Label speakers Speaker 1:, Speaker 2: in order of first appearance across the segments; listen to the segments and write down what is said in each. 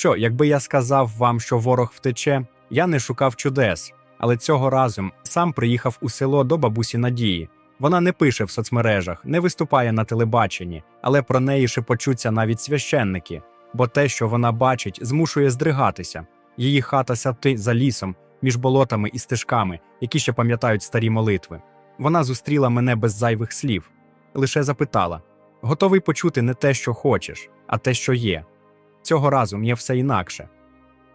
Speaker 1: Що, якби я сказав вам, що ворог втече, я не шукав чудес, але цього разу сам приїхав у село до бабусі Надії. Вона не пише в соцмережах, не виступає на телебаченні, але про неї шепочуться навіть священники, бо те, що вона бачить, змушує здригатися. Її хата сяти за лісом, між болотами і стежками, які ще пам'ятають старі молитви. Вона зустріла мене без зайвих слів, лише запитала: готовий почути не те, що хочеш, а те, що є. Цього разу мені все інакше.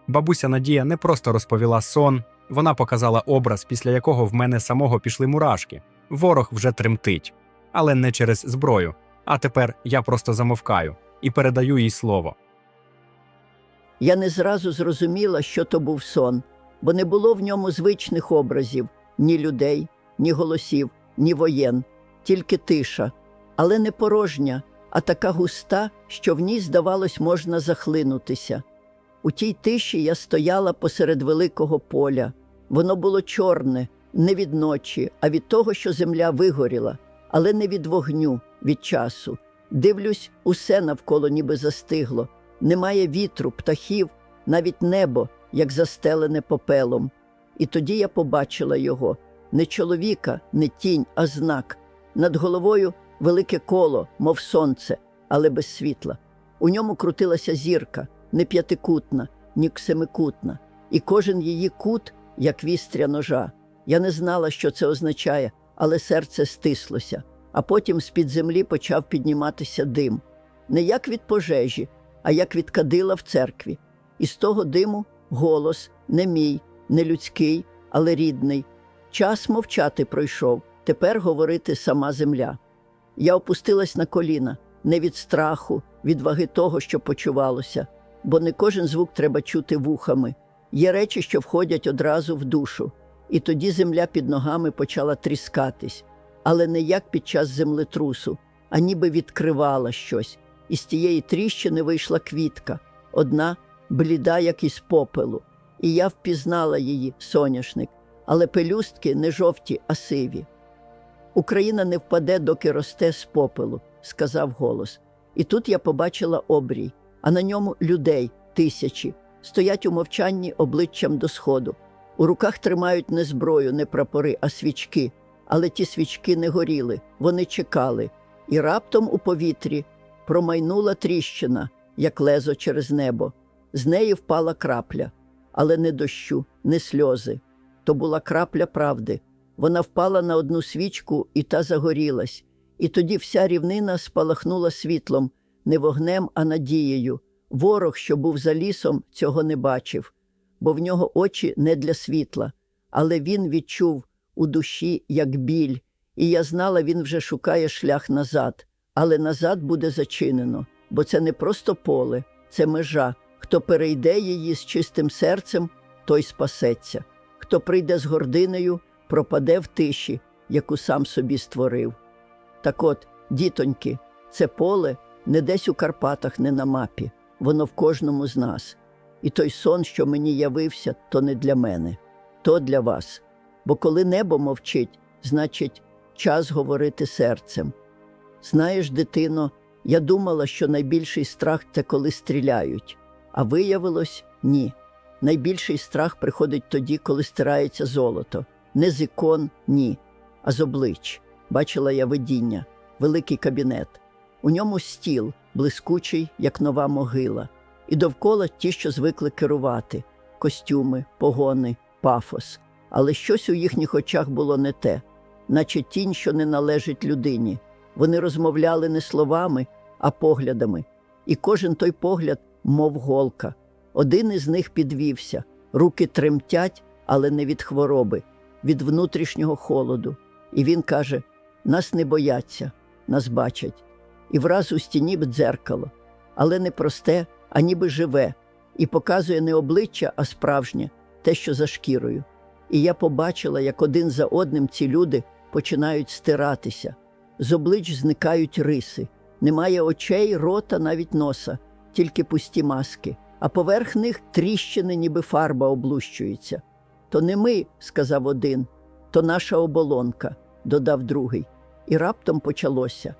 Speaker 1: Бабуся Надія не просто розповіла сон, вона показала образ, після якого в мене самого пішли мурашки. Ворог вже тремтить, але не через зброю. А тепер я просто замовкаю і передаю їй слово.
Speaker 2: Я не зразу зрозуміла, що то був сон, бо не було в ньому звичних образів ні людей, ні голосів, ні воєн, тільки тиша, але не порожня, а така густа, що в ній, здавалось, можна захлинутися. У тій тиші я стояла посеред великого поля. Воно було чорне, не від ночі, а від того, що земля вигоріла, але не від вогню, від часу. Дивлюсь, усе навколо ніби застигло. Немає вітру, птахів, навіть небо, як застелене попелом. І тоді я побачила його не чоловіка, не тінь, а знак. Над головою велике коло, мов сонце, але без світла. У ньому крутилася зірка, не п'ятикутна, ні семикутна, і кожен її кут, як вістря ножа. Я не знала, що це означає, але серце стислося, а потім з-під землі почав підніматися дим. Не як від пожежі, а як від кадила в церкві. І з того диму голос не мій, не людський, але рідний. Час мовчати пройшов, тепер говорити сама земля. Я опустилась на коліна, не від страху, від ваги того, що почувалося, бо не кожен звук треба чути вухами. Є речі, що входять одразу в душу, і тоді земля під ногами почала тріскатись, але не як під час землетрусу, а ніби відкривала щось. І з тієї тріщини вийшла квітка, одна бліда, як із попелу, і я впізнала її, соняшник, але пелюстки не жовті, а сиві. Україна не впаде, доки росте з попелу, сказав голос. І тут я побачила обрій, а на ньому людей тисячі, стоять у мовчанні обличчям до сходу. У руках тримають не зброю, не прапори, а свічки. Але ті свічки не горіли, вони чекали, і раптом у повітрі промайнула тріщина, як лезо через небо. З неї впала крапля, але не дощу, не сльози. То була крапля правди. Вона впала на одну свічку, і та загорілась. І тоді вся рівнина спалахнула світлом, не вогнем, а надією. Ворог, що був за лісом, цього не бачив, бо в нього очі не для світла. Але він відчув у душі як біль, і я знала, він вже шукає шлях назад. Але назад буде зачинено, бо це не просто поле, це межа. Хто перейде її з чистим серцем, той спасеться. Хто прийде з гординою, пропаде в тиші, яку сам собі створив. Так от, дітоньки, це поле не десь у Карпатах, не на мапі, воно в кожному з нас. І той сон, що мені явився, то не для мене, то для вас. Бо коли небо мовчить, значить, час говорити серцем. Знаєш, дитино, я думала, що найбільший страх це коли стріляють, а виявилось ні. Найбільший страх приходить тоді, коли стирається золото. Не з ікон, ні, а з облич. Бачила я видіння, великий кабінет. У ньому стіл, блискучий, як нова могила, і довкола ті, що звикли керувати костюми, погони, пафос. Але щось у їхніх очах було не те, наче тінь, що не належить людині. Вони розмовляли не словами, а поглядами, і кожен той погляд, мов голка. Один із них підвівся, руки тремтять, але не від хвороби, від внутрішнього холоду. І він каже: нас не бояться, нас бачать. І враз у стіні б дзеркало, але не просте, а ніби живе, і показує не обличчя, а справжнє, те, що за шкірою. І я побачила, як один за одним ці люди починають стиратися. З облич зникають риси, немає очей, рота, навіть носа, тільки пусті маски, а поверх них тріщини, ніби фарба облущується. То не ми, сказав один, то наша оболонка, додав другий. І раптом почалося.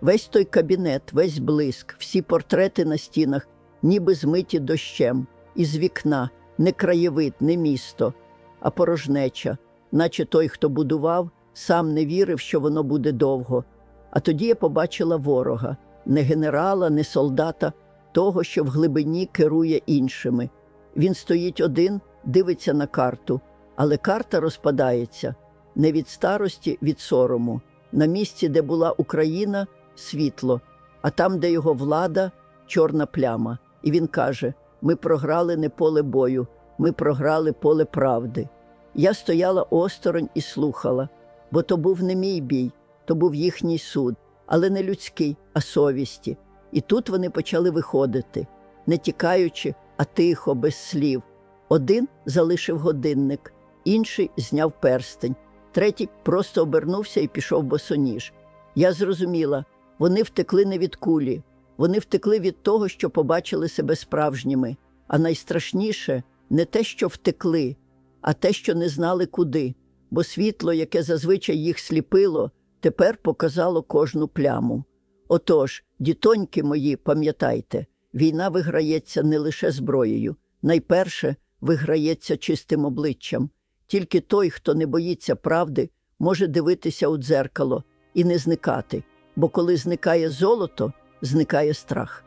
Speaker 2: Весь той кабінет, весь блиск, всі портрети на стінах, ніби змиті дощем, із вікна, не краєвид, не місто, а порожнеча, наче той, хто будував, сам не вірив, що воно буде довго. А тоді я побачила ворога не генерала, не солдата, того, що в глибині керує іншими. Він стоїть один, дивиться на карту, але карта розпадається не від старості, від сорому. На місці, де була Україна, світло, а там, де його влада, чорна пляма. І він каже: Ми програли не поле бою, ми програли поле правди. Я стояла осторонь і слухала, бо то був не мій бій, то був їхній суд, але не людський, а совісті. І тут вони почали виходити, не тікаючи, а тихо, без слів. Один залишив годинник, інший зняв перстень, третій просто обернувся і пішов босоніж. Я зрозуміла, вони втекли не від кулі, вони втекли від того, що побачили себе справжніми. А найстрашніше не те, що втекли, а те, що не знали куди, бо світло, яке зазвичай їх сліпило, тепер показало кожну пляму. Отож, дітоньки мої, пам'ятайте, війна виграється не лише зброєю, найперше виграється чистим обличчям. Тільки той, хто не боїться правди, може дивитися у дзеркало і не зникати, бо коли зникає золото, зникає страх.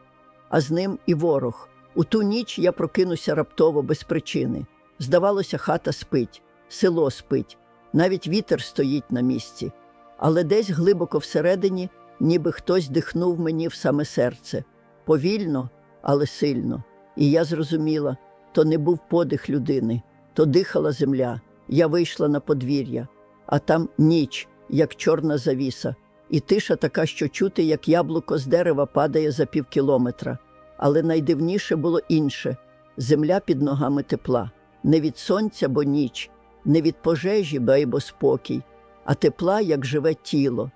Speaker 2: А з ним і ворог. У ту ніч я прокинуся раптово без причини. Здавалося, хата спить, село спить, навіть вітер стоїть на місці. Але десь глибоко всередині, ніби хтось дихнув мені в саме серце повільно, але сильно. І я зрозуміла, то не був подих людини, то дихала земля. Я вийшла на подвір'я, а там ніч, як чорна завіса, і тиша така, що чути, як яблуко з дерева падає за півкілометра. Але найдивніше було інше земля під ногами тепла, не від сонця, бо ніч, не від пожежі, бо спокій, а тепла, як живе тіло.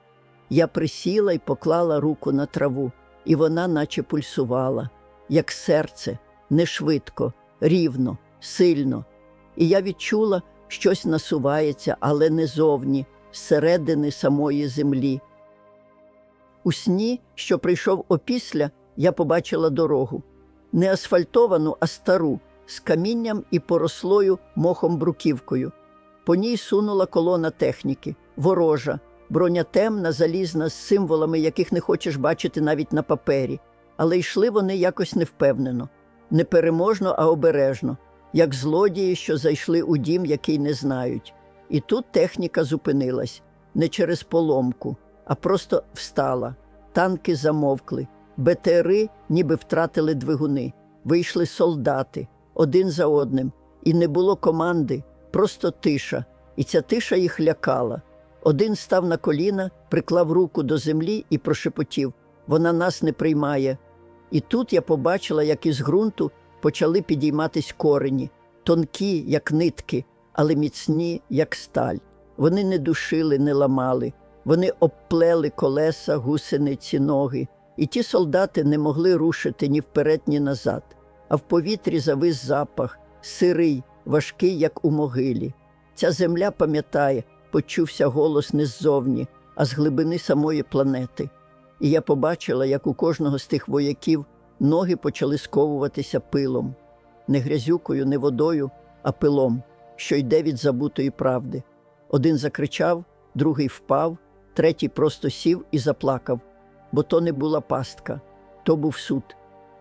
Speaker 2: Я присіла і поклала руку на траву, і вона наче пульсувала, як серце, не швидко, рівно, сильно. І я відчула, щось насувається, але не зовні, зсередини самої землі. У сні, що прийшов опісля, я побачила дорогу не асфальтовану, а стару, з камінням і порослою мохом бруківкою. По ній сунула колона техніки, ворожа, броня темна, залізна, з символами, яких не хочеш бачити навіть на папері. Але йшли вони якось невпевнено, не переможно, а обережно, як злодії, що зайшли у дім, який не знають. І тут техніка зупинилась не через поломку, а просто встала. Танки замовкли, БТРи ніби втратили двигуни, вийшли солдати один за одним, і не було команди, просто тиша, і ця тиша їх лякала. Один став на коліна, приклав руку до землі і прошепотів вона нас не приймає. І тут я побачила, як із ґрунту почали підійматись корені, тонкі, як нитки, але міцні, як сталь. Вони не душили, не ламали, вони обплели колеса, гусениці, ноги, і ті солдати не могли рушити ні вперед, ні назад. А в повітрі завис запах, сирий, важкий, як у могилі. Ця земля пам'ятає, почувся голос не ззовні, а з глибини самої планети. І я побачила, як у кожного з тих вояків ноги почали сковуватися пилом, не грязюкою, не водою, а пилом, що йде від забутої правди. Один закричав, другий впав, третій просто сів і заплакав, бо то не була пастка, то був суд.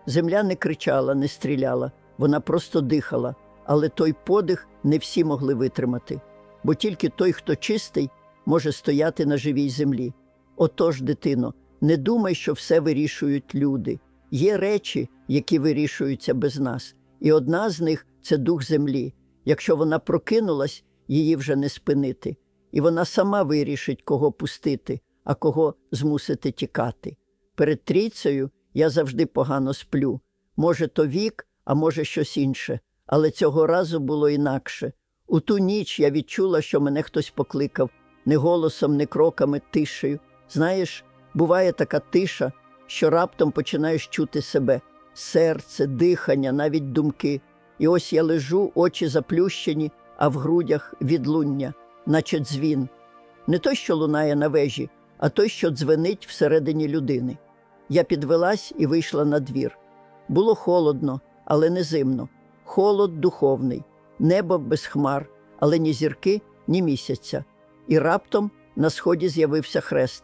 Speaker 2: Земля не кричала, не стріляла, вона просто дихала, але той подих не всі могли витримати, бо тільки той, хто чистий, може стояти на живій землі. Отож, дитино, не думай, що все вирішують люди. Є речі, які вирішуються без нас, і одна з них це дух землі. Якщо вона прокинулась, її вже не спинити, і вона сама вирішить, кого пустити, а кого змусити тікати. Перед трійцею я завжди погано сплю. Може, то вік, а може, щось інше, але цього разу було інакше. У ту ніч я відчула, що мене хтось покликав не голосом, не кроками, тишею. Знаєш, буває така тиша, що раптом починаєш чути себе серце, дихання, навіть думки. І ось я лежу, очі заплющені, а в грудях відлуння, наче дзвін. Не той, що лунає на вежі, а той, що дзвенить всередині людини. Я підвелась і вийшла на двір. Було холодно, але не зимно. Холод духовний, небо без хмар, але ні зірки, ні місяця. І раптом на сході з'явився хрест.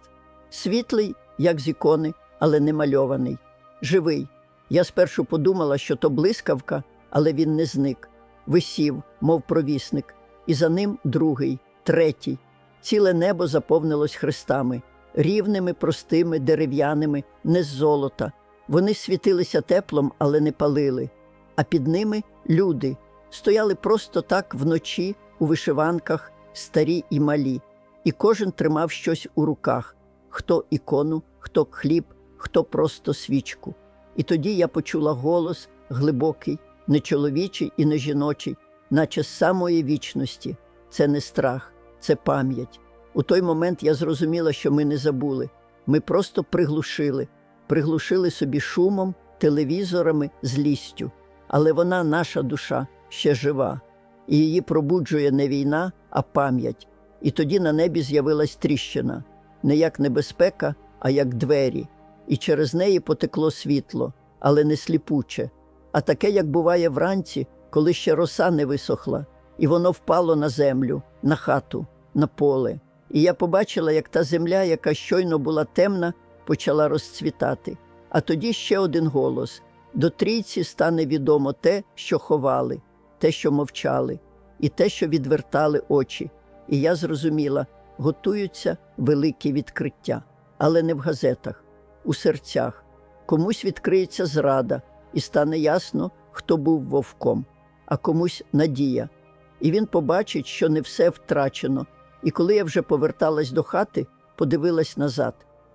Speaker 2: Світлий, як з ікони, але не мальований. Живий. Я спершу подумала, що то блискавка, але він не зник. Висів, мов провісник, і за ним другий, третій. Ціле небо заповнилось хрестами, рівними, простими, дерев'яними, не з золота. Вони світилися теплом, але не палили. А під ними люди стояли просто так вночі у вишиванках, старі і малі, і кожен тримав щось у руках хто ікону, хто хліб, хто просто свічку. І тоді я почула голос глибокий, не чоловічий і не жіночий, наче з самої вічності. Це не страх, це пам'ять. У той момент я зрозуміла, що ми не забули. Ми просто приглушили, приглушили собі шумом, телевізорами, злістю. Але вона, наша душа, ще жива, і її пробуджує не війна, а пам'ять. І тоді на небі з'явилась тріщина, не як небезпека, а як двері, і через неї потекло світло, але не сліпуче, а таке, як буває вранці, коли ще роса не висохла, і воно впало на землю, на хату, на поле. І я побачила, як та земля, яка щойно була темна, почала розцвітати. А тоді ще один голос до трійці стане відомо те, що ховали, те, що мовчали, і те, що відвертали очі. І я зрозуміла, готуються великі відкриття, але не в газетах, у серцях. Комусь відкриється зрада, і стане ясно, хто був вовком, а комусь надія. І він побачить, що не все втрачено. І коли я вже поверталась до хати, подивилась назад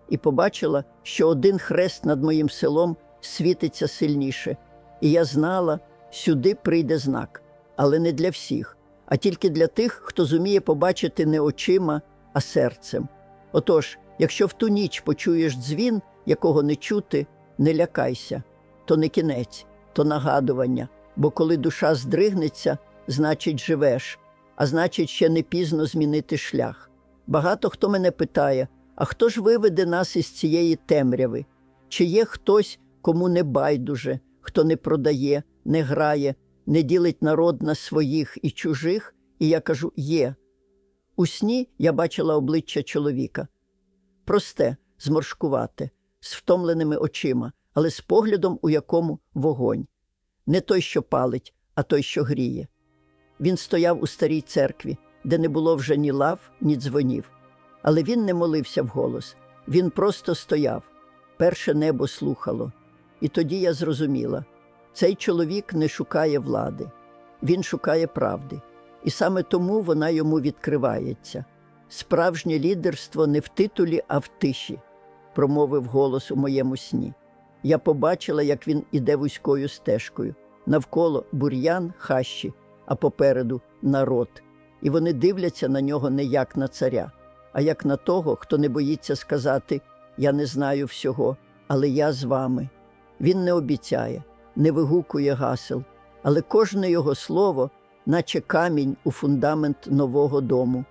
Speaker 2: і побачила, що один хрест над моїм селом світиться сильніше. І я знала, сюди прийде знак, але не для всіх, а тільки для тих, хто зуміє побачити не очима, а серцем. Отож, якщо в ту ніч почуєш дзвін, якого не чути, не лякайся, то не кінець, то нагадування, бо коли душа здригнеться, значить живеш, а значить, ще не пізно змінити шлях. Багато хто мене питає, а хто ж виведе нас із цієї темряви? Чи є хтось, кому не байдуже, хто не продає, не грає, не ділить народ на своїх і чужих? І я кажу є. У сні я бачила обличчя чоловіка. Просте, зморшкувате, з втомленими очима, але з поглядом, у якому вогонь. Не той, що палить, а той, що гріє. Він стояв у старій церкві, де не було вже ні лав, ні дзвонів. Але він не молився вголос, він просто стояв. Перше небо слухало. І тоді я зрозуміла: цей чоловік не шукає влади, він шукає правди. І саме тому вона йому відкривається. Справжнє лідерство не в титулі, а в тиші, промовив голос у моєму сні. Я побачила, як він іде вузькою стежкою, навколо бур'ян, хащі, а попереду народ. І вони дивляться на нього не як на царя, а як на того, хто не боїться сказати Я не знаю всього, але я з вами. Він не обіцяє, не вигукує гасел, але кожне його слово, наче камінь у фундамент нового дому.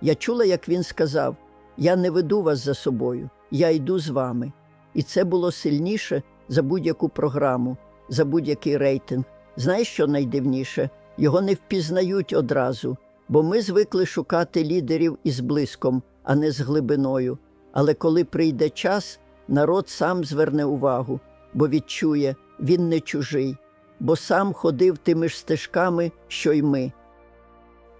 Speaker 2: Я чула, як він сказав: Я не веду вас за собою, я йду з вами. І це було сильніше за будь-яку програму, за будь-який рейтинг. Знаєш, що найдивніше? Його не впізнають одразу, бо ми звикли шукати лідерів із блиском, а не з глибиною. Але коли прийде час, народ сам зверне увагу, бо відчує, він не чужий, бо сам ходив тими ж стежками, що й ми.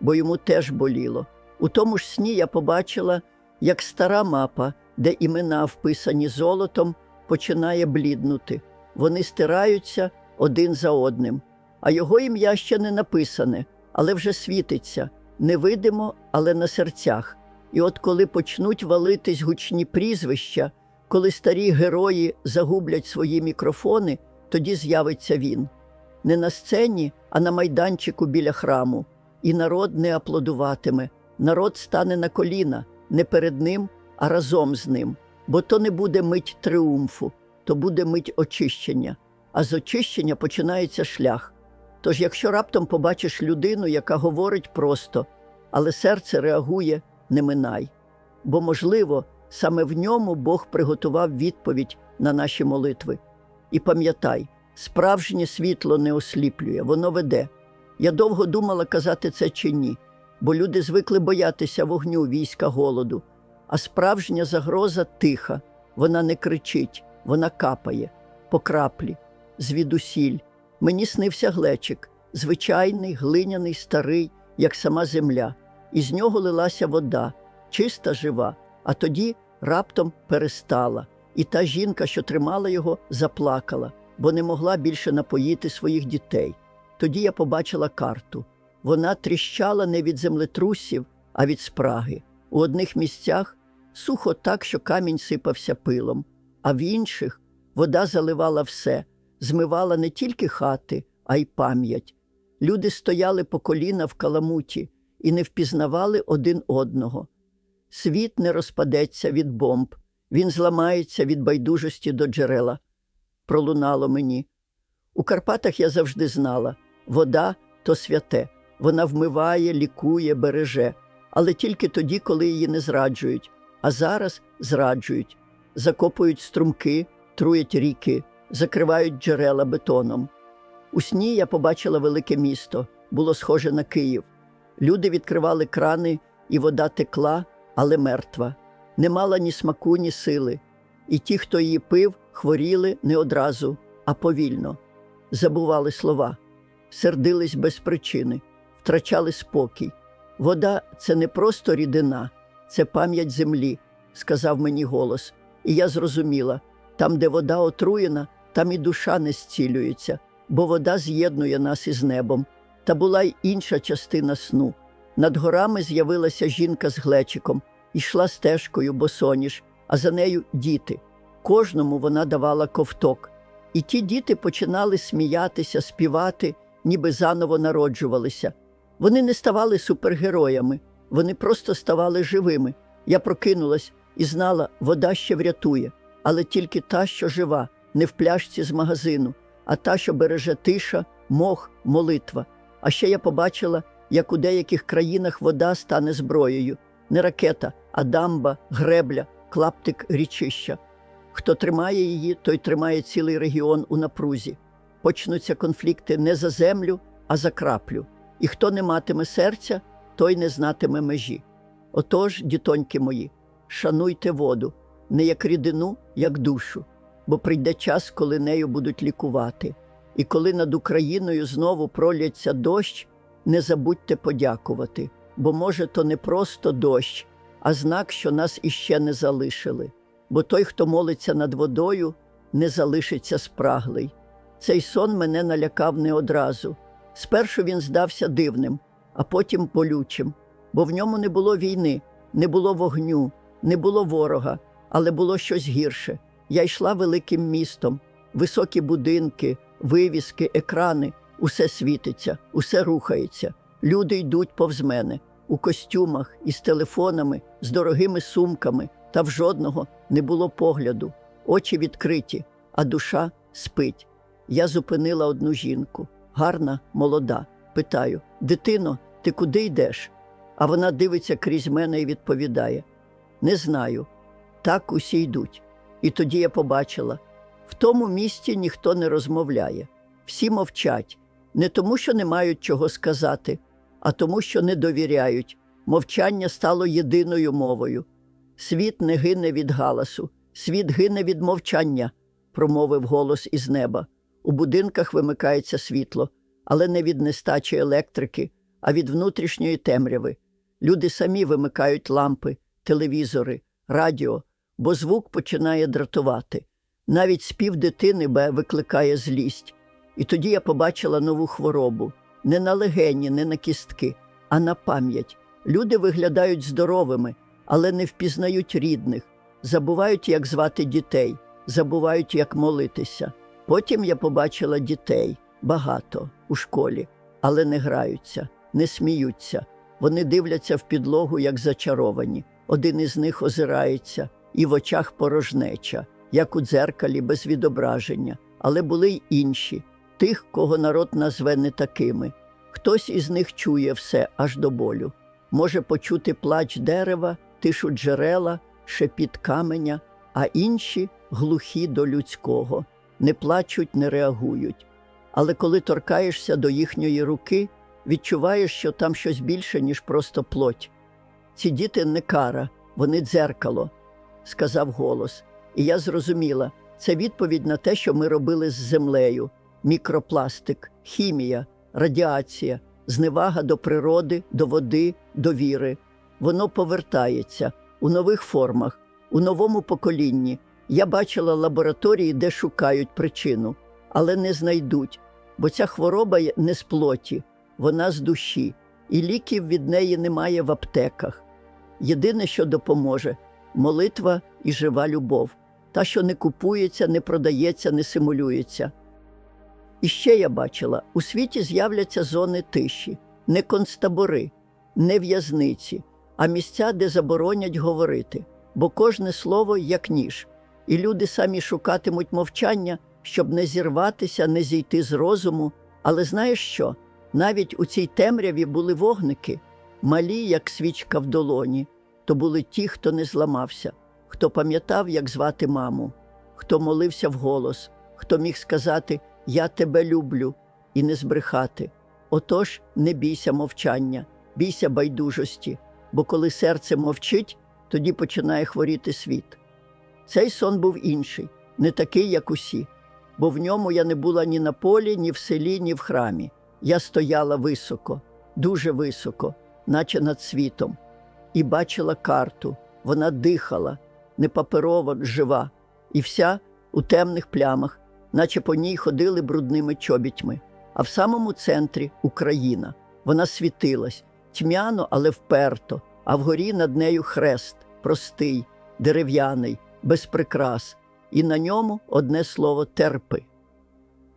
Speaker 2: Бо йому теж боліло. У тому ж сні я побачила, як стара мапа, де імена вписані золотом, починає бліднути. Вони стираються один за одним. А його ім'я ще не написане, але вже світиться невидимо, але на серцях. І от коли почнуть валитись гучні прізвища, коли старі герої загублять свої мікрофони, тоді з'явиться він. Не на сцені, а на майданчику біля храму. І народ не аплодуватиме, народ стане на коліна не перед ним, а разом з ним. Бо то не буде мить триумфу, то буде мить очищення, а з очищення починається шлях. Тож, якщо раптом побачиш людину, яка говорить просто, але серце реагує, не минай. Бо, можливо, саме в ньому Бог приготував відповідь на наші молитви. І пам'ятай, Справжнє світло не осліплює, воно веде. Я довго думала казати це чи ні, бо люди звикли боятися вогню війська голоду. А справжня загроза тиха, вона не кричить, вона капає по краплі, звідусіль. Мені снився глечик, звичайний, глиняний, старий, як сама земля. Із нього лилася вода, чиста, жива, а тоді раптом перестала. І та жінка, що тримала його, заплакала, бо не могла більше напоїти своїх дітей. Тоді я побачила карту. Вона тріщала не від землетрусів, а від спраги. У одних місцях сухо так, що камінь сипався пилом, а в інших вода заливала все, змивала не тільки хати, а й пам'ять. Люди стояли по коліна в каламуті і не впізнавали один одного. Світ не розпадеться від бомб, він зламається від байдужості до джерела. Пролунало мені. У Карпатах я завжди знала вода то святе, вона вмиває, лікує, береже, але тільки тоді, коли її не зраджують, а зараз зраджують, закопують струмки, труять ріки, закривають джерела бетоном. У сні я побачила велике місто, було схоже на Київ. Люди відкривали крани, і вода текла, але мертва, не мала ні смаку, ні сили. І ті, хто її пив, хворіли не одразу, а повільно. Забували слова, сердились без причини, втрачали спокій. Вода це не просто рідина, це пам'ять землі, сказав мені голос. І я зрозуміла там, де вода отруєна, там і душа не зцілюється, бо вода з'єднує нас із небом. Та була й інша частина сну. Над горами з'явилася жінка з глечиком, йшла стежкою босоніж, а за нею діти. Кожному вона давала ковток. І ті діти починали сміятися, співати, ніби заново народжувалися. Вони не ставали супергероями, вони просто ставали живими. Я прокинулась і знала, вода ще врятує, але тільки та, що жива, не в пляшці з магазину, а та, що береже тиша, мох, молитва. А ще я побачила, як у деяких країнах вода стане зброєю не ракета, а дамба, гребля, клаптик річища. Хто тримає її, той тримає цілий регіон у напрузі. Почнуться конфлікти не за землю, а за краплю. І хто не матиме серця, той не знатиме межі. Отож, дітоньки мої, шануйте воду, не як рідину, як душу, бо прийде час, коли нею будуть лікувати. І коли над Україною знову проляться дощ, не забудьте подякувати, бо, може, то не просто дощ, а знак, що нас іще не залишили. Бо той, хто молиться над водою, не залишиться спраглий. Цей сон мене налякав не одразу. Спершу він здався дивним, а потім болючим, бо в ньому не було війни, не було вогню, не було ворога, але було щось гірше. Я йшла великим містом, високі будинки, вивіски, екрани, усе світиться, усе рухається. Люди йдуть повз мене у костюмах із телефонами, з дорогими сумками, та в жодного не було погляду, очі відкриті, а душа спить. Я зупинила одну жінку, гарна, молода. Питаю: Дитино, ти куди йдеш? А вона дивиться крізь мене і відповідає: Не знаю. Так усі йдуть. І тоді я побачила: в тому місті ніхто не розмовляє, всі мовчать, не тому, що не мають чого сказати, а тому, що не довіряють. Мовчання стало єдиною мовою. Світ не гине від галасу, світ гине від мовчання, промовив голос із неба. У будинках вимикається світло, але не від нестачі електрики, а від внутрішньої темряви. Люди самі вимикають лампи, телевізори, радіо, бо звук починає дратувати. Навіть спів дитини Б викликає злість. І тоді я побачила нову хворобу не на легені, не на кістки, а на пам'ять. Люди виглядають здоровими, але не впізнають рідних, забувають, як звати дітей, забувають, як молитися. Потім я побачила дітей багато у школі, але не граються, не сміються. Вони дивляться в підлогу, як зачаровані. Один із них озирається, і в очах порожнеча, як у дзеркалі без відображення, але були й інші, тих, кого народ назве не такими. Хтось із них чує все аж до болю, може почути плач дерева, тишу джерела, шепіт каменя, а інші глухі до людського. не плачуть, не реагують. Але коли торкаєшся до їхньої руки, відчуваєш, що там щось більше, ніж просто плоть. Ці діти не кара, вони дзеркало, сказав голос. І я зрозуміла, це відповідь на те, що ми робили з землею: мікропластик, хімія, радіація, зневага до природи, до води, до віри. Воно повертається у нових формах, у новому поколінні. Я бачила лабораторії, де шукають причину, але не знайдуть, бо ця хвороба не з плоті, вона з душі, і ліків від неї немає в аптеках. Єдине, що допоможе молитва і жива любов, та, що не купується, не продається, не симулюється. І ще я бачила: у світі з'являться зони тиші, не концтабори, не в'язниці, а місця, де заборонять говорити, бо кожне слово як ніж, і люди самі шукатимуть мовчання, щоб не зірватися, не зійти з розуму. Але знаєш що? Навіть у цій темряві були вогники, малі, як свічка в долоні, то були ті, хто не зламався, хто пам'ятав, як звати маму, хто молився вголос, хто міг сказати Я тебе люблю і не збрехати. Отож, не бійся мовчання, бійся байдужості, бо коли серце мовчить, тоді починає хворіти світ. Цей сон був інший, не такий, як усі, бо в ньому я не була ні на полі, ні в селі, ні в храмі. Я стояла високо, дуже високо, наче над світом, і бачила карту. Вона дихала, не паперова, жива, і вся у темних плямах, наче по ній ходили брудними чобітьми. А в самому центрі Україна. Вона світилась тьмяно, але вперто, а вгорі над нею хрест, простий, дерев'яний, без прикрас, і на ньому одне слово терпи.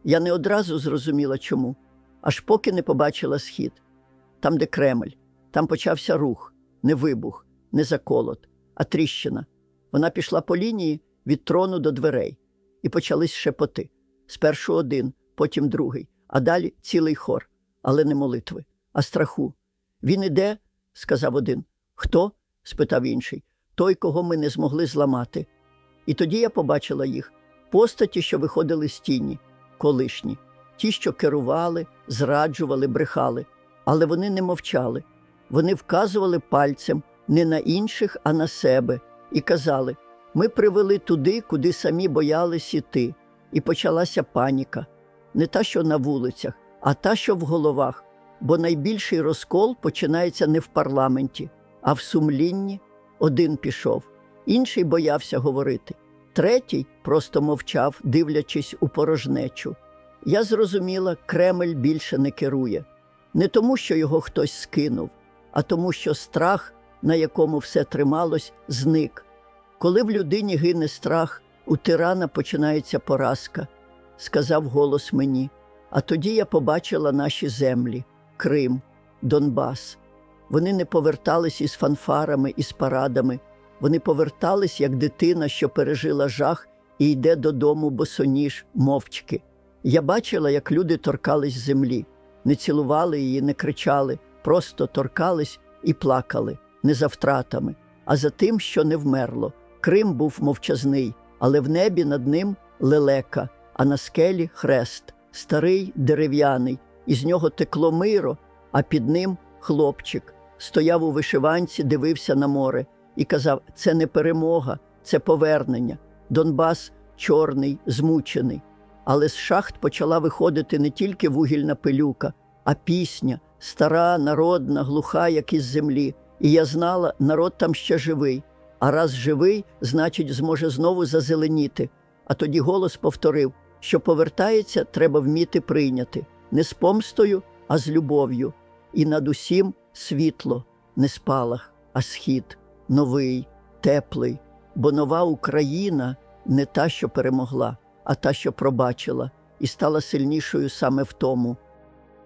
Speaker 2: Я не одразу зрозуміла чому, аж поки не побачила схід. Там, де Кремль, там почався рух, не вибух, не заколот, а тріщина. Вона пішла по лінії від трону до дверей, і почались шепоти. Спершу один, потім другий, а далі цілий хор, але не молитви, а страху. Він іде, сказав один. Хто? спитав інший. Той, кого ми не змогли зламати. І тоді я побачила їх постаті, що виходили з тіні, колишні, ті, що керували, зраджували, брехали, але вони не мовчали. Вони вказували пальцем не на інших, а на себе, і казали: ми привели туди, куди самі боялись іти. І почалася паніка, не та, що на вулицях, а та, що в головах. Бо найбільший розкол починається не в парламенті, а в сумлінні. Один пішов, інший боявся говорити, третій просто мовчав, дивлячись у порожнечу. Я зрозуміла, Кремль більше не керує, не тому, що його хтось скинув, а тому, що страх, на якому все трималось, зник. Коли в людині гине страх, у тирана починається поразка, сказав голос мені. А тоді я побачила наші землі Крим, Донбас. Вони не повертались із фанфарами, із парадами. Вони повертались, як дитина, що пережила жах і йде додому босоніж, мовчки. Я бачила, як люди торкались землі, не цілували її, не кричали, просто торкались і плакали не за втратами, а за тим, що не вмерло. Крим був мовчазний, але в небі над ним лелека, а на скелі хрест, старий дерев'яний, із нього текло миро, а під ним хлопчик. Стояв у вишиванці, дивився на море і казав: це не перемога, це повернення. Донбас чорний, змучений. Але з шахт почала виходити не тільки вугільна пилюка, а пісня, стара, народна, глуха, як із землі. І я знала, народ там ще живий. А раз живий, значить, зможе знову зазеленіти. А тоді голос повторив, що повертається, треба вміти прийняти не з помстою, а з любов'ю. І над усім світло, не спалах, а схід, новий, теплий. Бо нова Україна не та, що перемогла, а та, що пробачила, і стала сильнішою саме в тому.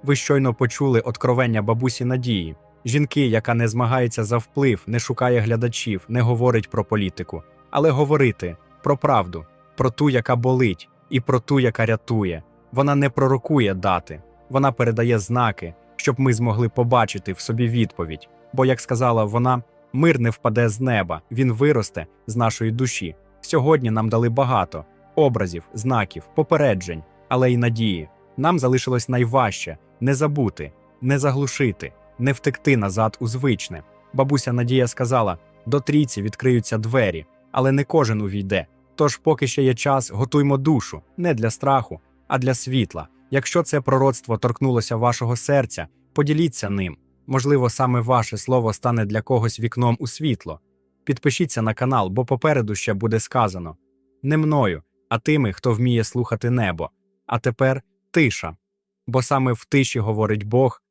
Speaker 1: Ви щойно почули откровення бабусі Надії. Жінки, яка не змагається за вплив, не шукає глядачів, не говорить про політику, але говорити про правду, про ту, яка болить, і про ту, яка рятує. Вона не пророкує дати, вона передає знаки, щоб ми змогли побачити в собі відповідь. Бо, як сказала вона, мир не впаде з неба, він виросте з нашої душі. Сьогодні нам дали багато образів, знаків, попереджень, але й надії. Нам залишилось найважче не забути, не заглушити, не втекти назад у звичне. Бабуся Надія сказала: до трійці відкриються двері, але не кожен увійде. Тож, поки ще є час, готуймо душу не для страху, а для світла. Якщо це пророцтво торкнулося вашого серця, поділіться ним. Можливо, саме ваше слово стане для когось вікном у світло. Підпишіться на канал, бо попереду ще буде сказано не мною, а тими, хто вміє слухати небо. А тепер тиша. Бо саме в тиші говорить Бог,